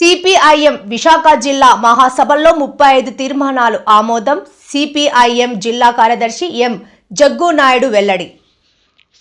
CPIM Visakha జిల్లా మహాసభల్లో ముప్పై ఐదు తీర్మానాలు ఆమోదం. సిపిఐఎం జిల్లా కార్యదర్శి ఎం జగ్గు నాయుడు వెల్లడి.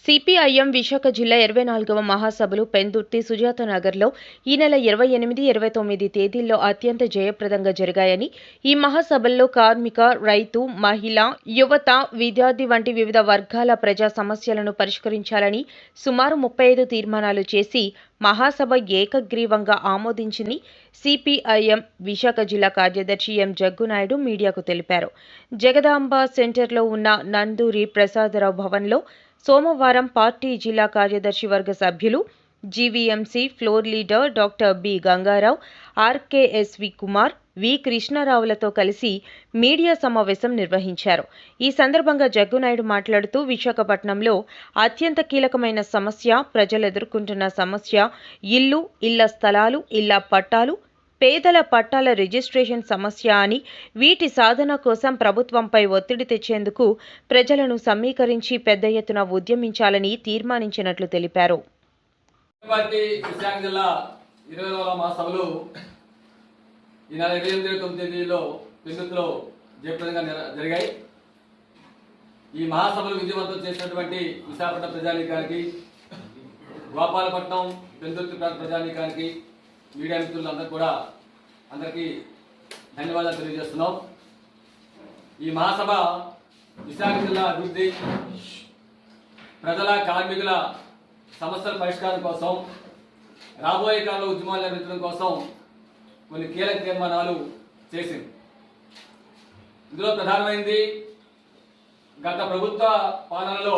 సిపిఐఎం విశాఖ జిల్లా ఇరవై నాలుగవ మహాసభలు పెందుర్తి సుజాత నగర్లో ఈ నెల ఇరవై ఎనిమిది ఇరవై తొమ్మిది తేదీల్లో అత్యంత జయప్రదంగా జరిగాయని ఈ మహాసభల్లో కార్మిక రైతు మహిళ యువత విద్యార్థి వంటి వివిధ వర్గాల ప్రజా సమస్యలను పరిష్కరించాలని సుమారు ముప్పై ఐదు తీర్మానాలు చేసి మహాసభ ఏకగ్రీవంగా ఆమోదించింది సిపిఐఎం విశాఖ జిల్లా కార్యదర్శి ఎం జగ్గునాయుడు మీడియాకు తెలిపారు. జగదాంబ సెంటర్లో ఉన్న నందూరి ప్రసాదరావు భవన్లో సోమవారం పార్టీ జిల్లా కార్యదర్శి వర్గ సభ్యులు GVMC floor leader doctor B Gangarao RKSV Kumar V కృష్ణారావులతో కలిసి మీడియా సమావేశం నిర్వహించారు. ఈ సందర్భంగా జగ్గునాయుడు మాట్లాడుతూ విశాఖపట్నంలో అత్యంత కీలకమైన సమస్య ప్రజలు ఎదుర్కొంటున్న సమస్య ఇల్లు ఇళ్ళ స్థలాలు ఇళ్ళ పట్టాలు పేదల పట్టాల రిజిస్ట్రేషన్ సమస్య అని వీటి సాధన కోసం ప్రభుత్వంపై ఒత్తిడి తెచ్చేందుకు ప్రజలను సమీకరించి పెద్ద ఎత్తున ఉద్యమించాలని తీర్మానించినట్లు తెలిపారు. ఈ నెల ఇరవై ఎనిమిది తొమ్మిది తేదీలో పెందుతులో జయప్రదంగా జరిగాయి. ఈ మహాసభలు విజయవంతం చేసినటువంటి విశాఖపట్నం ప్రజానీకానికి గోపాలపట్నం పెందుర్తి ప్రాంత ప్రజానీకానికి మీడియా మిత్రులందరూ కూడా అందరికీ ధన్యవాదాలు తెలియజేస్తున్నాం. ఈ మహాసభ విశాఖ జిల్లా అభివృద్ధి ప్రజల కార్మికుల సమస్యల పరిష్కారం కోసం రాబోయే కాలంలో ఉద్యమాలు నిర్మించడం కోసం కొన్ని కీలక తీర్మానాలు చేసింది. ఇందులో ప్రధానమైంది గత ప్రభుత్వ పాలనలో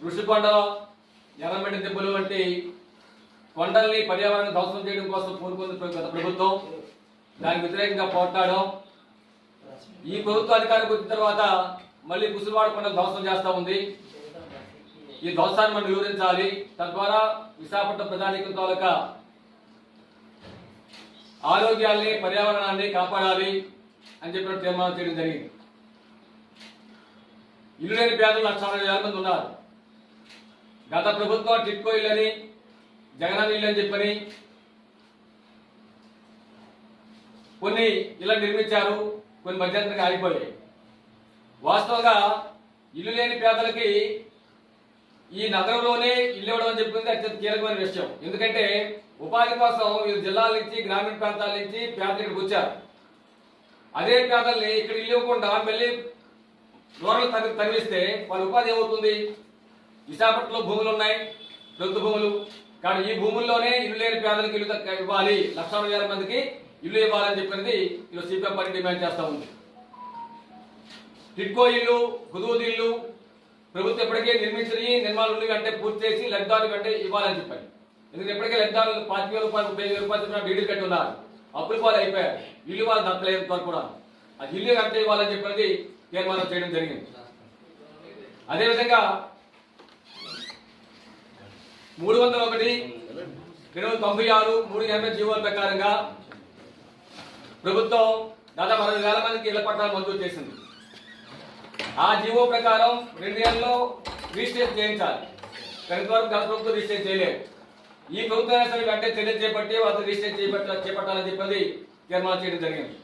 ఋషికొండ ఎర్రమెడ్డి దెబ్బలు వంటి కొండల్ని పర్యావరణ ధ్వంసం చేయడం కోసం పూనుకుంది గత ప్రభుత్వం. దానికి వ్యతిరేకంగా పోరాడడం. ఈ ప్రభుత్వ అధికారికి వచ్చిన తర్వాత మళ్ళీ కుసులవాడ కొండ ధ్వంసం చేస్తూ ఉంది. ఈ ధ్వంసాన్ని మనం వివరించాలి తద్వారా విశాఖపట్నం ప్రజానీకం తాలూకా ఆరోగ్యాల్ని పర్యావరణాన్ని కాపాడాలి అని చెప్పిన తీర్మానం చేయడం జరిగింది. ఇల్లు లేని పేదలు లక్ష అరవై వేల మంది ఉన్నారు. గత ప్రభుత్వం టిట్కో ఇల్లని జగనన్న ఇల్లు అని చెప్పని కొన్ని ఇళ్ళని నిర్మించారు కొన్ని మధ్యంతరంగా ఆగిపోయాయి. వాస్తవంగా ఇల్లు లేని పేదలకి ఈ నగరంలోనే ఇల్లు ఇవ్వడం అని చెప్పింది అత్యంత కీలకమైన విషయం. ఎందుకంటే ఉపాధి కోసం వివిధ జిల్లాల నుంచి గ్రామీణ ప్రాంతాల నుంచి పేదలు ఇక్కడికి వచ్చారు. అదే పేదల్ని ఇక్కడ ఇల్లు ఇవ్వకుండా మళ్ళీ దూరాలు తగ్గి తరిమిస్తే వాళ్ళ ఉపాధి ఏమవుతుంది? విశాఖపట్నంలో భూములు ఉన్నాయి ప్రభుత్వ భూములు కానీ ఈ భూముల్లోనే ఇల్లు లేని పేదలకు ఇల్లు ఇవ్వాలి. లక్ష వేల మందికి ఇల్లు ఇవ్వాలని చెప్పినది ఈరోజు సిపిఎం పార్టీ డిమాండ్ చేస్తూ ఉంది. టిడ్కో ఇల్లు హుదూద్ ఇల్లు ప్రభుత్వం ఇప్పటికే నిర్మించినవి నిర్మాణాలు కంటే పూర్తి చేసి లబ్ధాలు కంటే ఇవ్వాలని చెప్పారు. ఎందుకంటే ఇప్పటికే లబ్ధాలు పాతి వేల రూపాయలు ముప్పై వేల రూపాయలు చెప్పిన డీడీలు కట్టి ఉన్నారు. అప్పులు పాలు అయిపోయారు ఇల్లు వాళ్ళు దక్కలేదు వరకు కూడా. అది ఇల్లు కంటే ఇవ్వాలని చెప్పినది తీర్మానం చేయడం జరిగింది. అదేవిధంగా మూడు వందల ఒకటి రెండు వందల తొంభై ఆరు మూడు ఎనభై జీవోల ప్రకారంగా ప్రభుత్వం దాదాపు అరవై వేల మందికి ఇళ్ళ పట్టాలు మంజూరు చేసింది. ఆ జీవో ప్రకారం రెండు నెలల్లో రిజిస్ట్రేషన్ చేయించాలి. కనుక వరకు గత ప్రభుత్వం రిజిస్ట్రేషన్ చేయలేదు. ఈ ప్రభుత్వం అయినా సరే వెంటనే చర్యలు చేపట్టి వాళ్ళు రిజిస్ట్రేషన్ చేపట్ట చేపట్టాలని చెప్పి తీర్మానం చేయడం జరిగింది.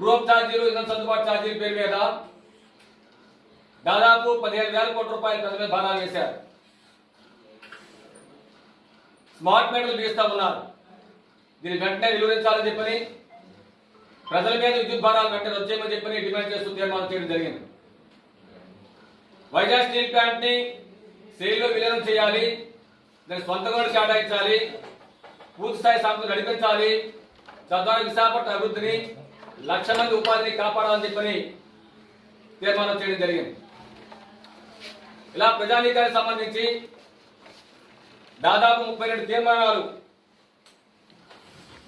గ్రూప్ ఛార్జీలు ఇతర సర్దుబాటు ఛార్జీల పేరు మీద దాదాపు పదిహేను వేల కోట్ల రూపాయలు ప్రజల మీద భారాలు వేశారు. స్మార్ట్ మీటర్లు బిగిస్తా ఉన్నారు. దీన్ని వెంటనే నిలువరించాలని చెప్పని ప్రజల మీద విద్యుత్ భారాలు వెంటనే వచ్చేయమని చెప్పని డిమాండ్ చేస్తూ తీర్మానం చేయడం జరిగింది. వైజాగ్ స్టీల్ ప్లాంట్ని సేల్లో విలీనం చేయాలి దాని సొంత గోడు కేటాయించాలి పూర్తి స్థాయి సంస్థలు నడిపించాలి తద్వారా విశాఖపట్నం అభివృద్ధిని లక్ష మంది ఉపాధిని కాపాడాలని చెప్పని తీర్మానం చేయడం జరిగింది. ఇలా ప్రజానీకానికి సంబంధించి దాదాపు ముప్పై రెండు తీర్మానాలు.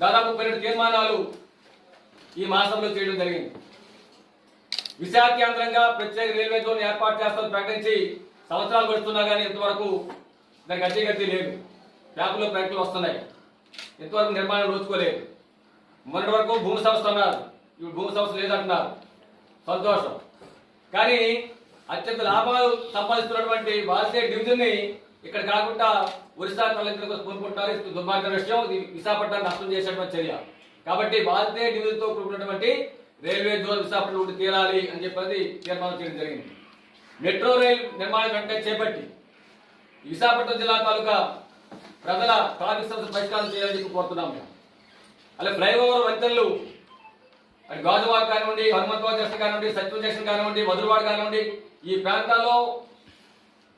దాదాపు ముప్పై రెండు తీర్మానాలు ఈ మాసంలో చేయడం జరిగింది. విశాఖ కేంద్రంగా ప్రత్యేక రైల్వే జోన్ ఏర్పాటు చేస్తామని ప్రకటించి సంవత్సరాలు గడుస్తున్నా కానీ ఇంతవరకు దానికి అతిగతి లేదు. పేపర్లో ప్రకటనలు వస్తున్నాయి. ఇంతవరకు నిర్మాణం నోచుకోలేదు మొన్నటి వరకు భూమి సంస్థ అన్నారు. ఇప్పుడు భూమి సంస్థ లేదంటున్నారు. సంతోషం. కానీ అత్యంత లాభాలు సంపాదిస్తున్నటువంటి భారతీయ డివిజన్ని ఇక్కడ కాకుండా ఒరిస్సా తల్లిదండ్రులకు పూనుకుంటున్నారు. ఇది దుర్మార్గ విషయం ఇది విశాఖపట్నం నష్టం చేసేటువంటి చర్య. కాబట్టి భారతీయ నిధులతో కూడుకున్నటువంటి రైల్వే జోన్ విశాఖపట్నం ఉండి తీరాలి అని చెప్పి తీర్మానం చేయడం జరిగింది. మెట్రో రైల్ నిర్మాణం వెంటనే చేపట్టి విశాఖపట్నం జిల్లా తాలూకా ప్రజల ట్రాఫిక్ సమస్య పరిష్కారం చేయాలని చెప్పి కోరుతున్నాం మేము అలా ఫ్లైఓవర్ వంతెనలు అటు గాజువాడ కానివ్వండి హనుమంతవాడ జంక్షన్ కానివ్వండి సత్యం జంక్షన్ కానివ్వండి మధురవాడ కానివ్వండి ఈ ప్రాంతాల్లో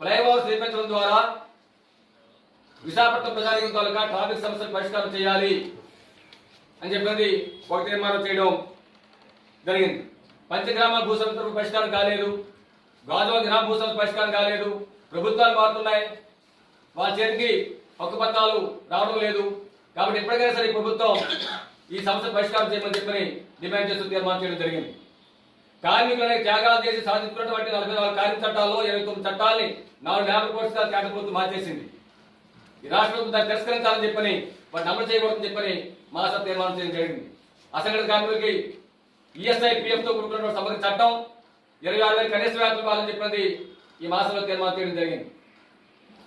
ఫ్లైఓవర్స్ నిర్మించడం ద్వారా విశాఖపట్నం ప్రజానికం తాలూకా ట్రాఫిక్ సమస్యలు పరిష్కారం చేయాలి అని చెప్పినది ఒక తీర్మానం చేయడం జరిగింది. పంచగ్రామ భూ సమస్యలకు పరిష్కారం కాలేదు. గాజువాడ గ్రామ భూ సమస్య పరిష్కారం కాలేదు. ప్రభుత్వాలు మారుతున్నాయి. వాళ్ళ చేతికి హక్కు పత్రాలు రావడం లేదు. కాబట్టి ఎప్పటికైనా సరే ఈ ప్రభుత్వం ఈ సమస్య పరిష్కారం చేయమని చెప్పని డిమాండ్ చేస్తూ తీర్మానం చేయడం జరిగింది. కార్మికులనే త్యాగాలు చేసి సాధించుకున్నటువంటి నలభై నాలుగు కార్మిక చట్టాల్లో ఇరవై తొమ్మిది చట్టాలని నాలుగు యాభై కోట్ల కేంద్ర ప్రభుత్వం మార్చేసింది. ఈ రాష్ట్ర ప్రభుత్వం దాన్ని తిరస్కరించాలని చెప్పని వాటిని అమలు చేయకూడదని చెప్పని మహాసభ తీర్మానం చేయడం జరిగింది. అసంఘటిత కార్మికులకి ఈఎస్ఐ పిఎఫ్తో కూడుకున్న సమగ్ర చట్టం ఇరవై ఆరు వేల కనీస వ్యాప్తి పాలని చెప్పినది ఈ మాసంలో తీర్మానం చేయడం జరిగింది.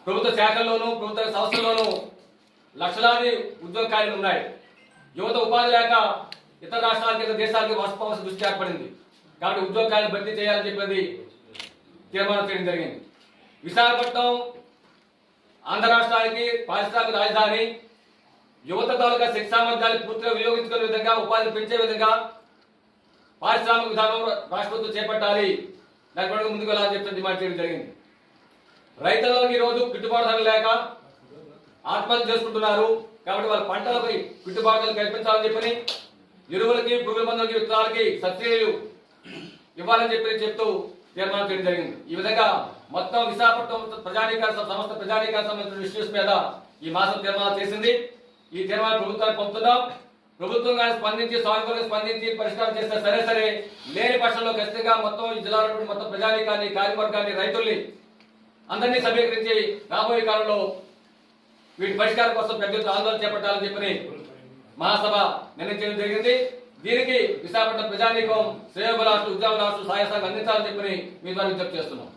ప్రభుత్వ శాఖల్లోనూ ప్రభుత్వ సంస్థల్లోనూ లక్షలాది ఉద్యోగ ఖాళీలు ఉన్నాయి. యువత ఉపాధి లేక ఇతర రాష్ట్రాలకి ఇతర దేశాలకి వలసపోవాల్సిన దృష్టి ఏర్పడింది. కాబట్టి ఉద్యోగ ఖాళీలు భర్తీ చేయాలని చెప్పినది తీర్మానం చేయడం జరిగింది. విశాఖపట్నం ఆంధ్ర రాష్ట్రానికి పారిశ్రామిక రాజధాని యువత తాలూకా శిక్షా సామర్థ్యాన్ని పూర్తిగా వినియోగించుకునే విధంగా ఉపాధి పెంచే విధంగా పారిశ్రామిక విధానం రాష్ట్ర ప్రభుత్వం చేపట్టాలి దాని ముందుకు వెళ్ళాలని చెప్పి డిమాండ్ చేయడం జరిగింది. రైతులకు ఈరోజు గిట్టుబాటు ధర లేక ఆత్మహత్య చేసుకుంటున్నారు. కాబట్టి వాళ్ళ పంటలపై గిట్టుబాటు ధరలు కల్పించాలని చెప్పని ఎరువులకి పురుగుల మందులకి విత్తనాలకి సబ్సిడీలు ఇవ్వాలని చెప్పి చెప్తూ తీర్మానం చేయడం జరిగింది. ఈ విధంగా మొత్తం విశాఖపట్నం ప్రజానీకాల సంస్థ ప్రజానీకాల సంబంధించిన ఇష్యూస్ మీద ఈ మాసం తీర్మానం చేసింది. ఈ తీర్మానం ప్రభుత్వానికి పంపుతున్నాం. ప్రభుత్వం కానీ స్పందించి సానుకూలంగా స్పందించి పరిష్కారం చేస్తే సరే సరే లేని పక్షంలో ఖచ్చితంగా మొత్తం ఈ జిల్లాలో మొత్తం ప్రజానీకాన్ని కార్యవర్గాన్ని రైతుల్ని అందరినీ సమీకరించి రాబోయే కాలంలో వీటి పరిష్కారం కోసం పెద్ద ఆందోళన చేపట్టాలని చెప్పని మహాసభ నిర్ణయించడం జరిగింది. దీనికి విశాఖపట్నం ప్రజానీకం శ్రేయోభిలాషులు ఉద్యోగ రాష్ట్ర సంఘం అందించాలని చెప్పని మీ ద్వారా విజ్ఞప్తి చేస్తున్నాం.